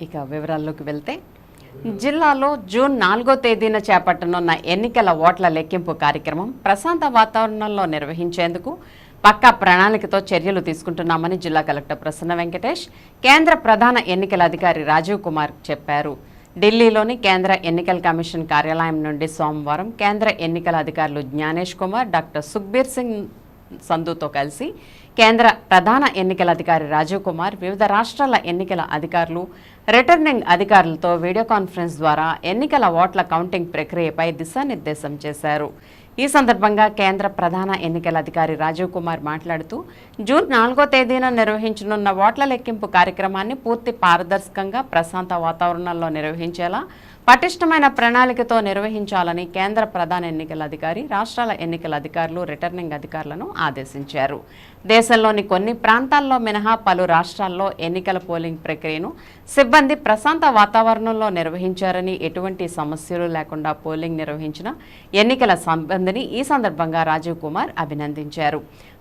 ఇక వివరాల్లోకి వెళ్తే జిల్లాలో జూన్ నాలుగో తేదీన చేపట్టనున్న ఎన్నికల ఓట్ల లెక్కింపు కార్యక్రమం ప్రశాంత వాతావరణంలో నిర్వహించేందుకు పక్కా ప్రణాళికతో చర్యలు తీసుకుంటున్నామని జిల్లా కలెక్టర్ ప్రసన్న వెంకటేష్ కేంద్ర ప్రధాన ఎన్నికల అధికారి రాజీవ్ కుమార్ చెప్పారు. ఢిల్లీలోని కేంద్ర ఎన్నికల కమిషన్ కార్యాలయం నుండి సోమవారం కేంద్ర ఎన్నికల అధికారులు జ్ఞానేష్ కుమార్ డాక్టర్ సుఖ్బీర్ సింగ్ సంధుతో కలిసి కేంద్ర ప్రధాన ఎన్నికల అధికారి రాజీవ్ కుమార్ వివిధ రాష్ట్రాల ఎన్నికల అధికారులు రిటర్నింగ్ అధికారులతో వీడియో కాన్ఫరెన్స్ ద్వారా ఎన్నికల ఓట్ల కౌంటింగ్ ప్రక్రియపై దిశానిర్దేశం చేశారు. ఈ సందర్భంగా కేంద్ర ప్రధాన ఎన్నికల అధికారి రాజీవ్ కుమార్ మాట్లాడుతూ జూన్ నాలుగో తేదీన నిర్వహించనున్న ఓట్ల లెక్కింపు కార్యక్రమాన్ని పూర్తి పారదర్శకంగా ప్రశాంత వాతావరణంలో నిర్వహించేలా పటిష్టమైన ప్రణాళికతో నిర్వహించాలని కేంద్ర ప్రధాన ఎన్నికల అధికారి రాష్ట్రాల ఎన్నికల అధికారులు రిటర్నింగ్ అధికారులను ఆదేశించారు. దేశంలోని కొన్ని ప్రాంతాల్లో మినహా పలు రాష్ట్రాల్లో ఎన్నికల పోలింగ్ ప్రక్రియను సిబ్బంది ప్రశాంత వాతావరణంలో నిర్వహించారని ఎటువంటి సమస్యలు లేకుండా పోలింగ్ నిర్వహించిన ఎన్నికల సిబ్బందిని ఈ సందర్భంగా రాజీవ్ కుమార్ అభినందించారు.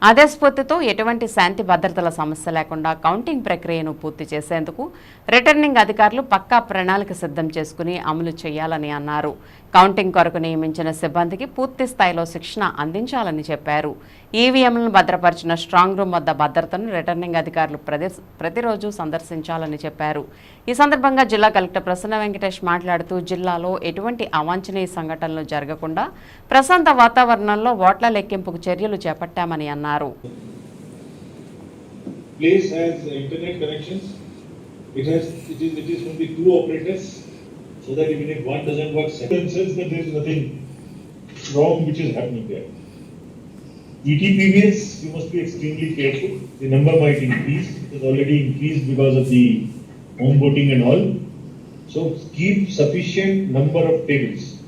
అదే స్ఫూర్తితో ఎటువంటి శాంతి భద్రతల సమస్య లేకుండా కౌంటింగ్ ప్రక్రియను పూర్తి చేసేందుకు రిటర్నింగ్ అధికారులు పక్కా ప్రణాళిక సిద్ధం చేసుకుని అమలు చేయాలని అన్నారు. కౌంటింగ్ కొరకు నియమించిన సిబ్బందికి పూర్తి స్థాయిలో శిక్షణ అందించాలని చెప్పారు. ఈవీఎంలను భద్రపరిచిన స్ట్రాంగ్ రూమ్ వద్ద భద్రతను రిటర్నింగ్ అధికారులు ప్రతిరోజు సందర్శించాలని చెప్పారు. ఈ సందర్భంగా జిల్లా కలెక్టర్ ప్రసన్న వెంకటేష్ మాట్లాడుతూ జిల్లాలో ఎటువంటి అవాంఛనీయ సంఘటనలు జరగకుండా ప్రశాంత వాతావరణంలో ఓట్ల లెక్కింపుకు చర్యలు చేపట్టామని అన్నారు place has internet connections. It has, it is, it is from two operators, so that even if one doesn't work, second says that there is nothing wrong which is happening there. ETPVS, you must be extremely careful. The number might increase. It has already increased because of the home voting and all. So keep sufficient number of tables.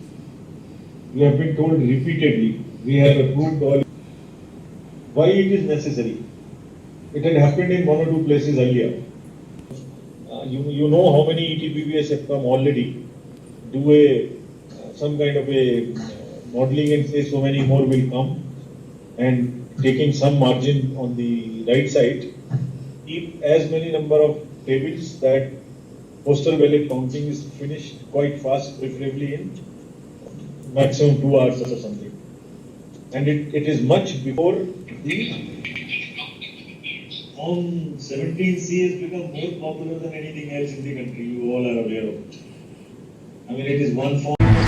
We have been told repeatedly, we have approved all. Why it is necessary? It had happened in one or two places earlier. Uh, you, you know how many ETPBS have come already. Do a, uh, some kind of a uh, modeling and say so many more will come. And taking some margin on the right side, keep as many number of tables that postal ballot counting is finished quite fast, preferably in maximum two hours or something. And it, it is much before the on seventeen C has become more popular than anything else in the country, you all are aware of it. I mean, it is one form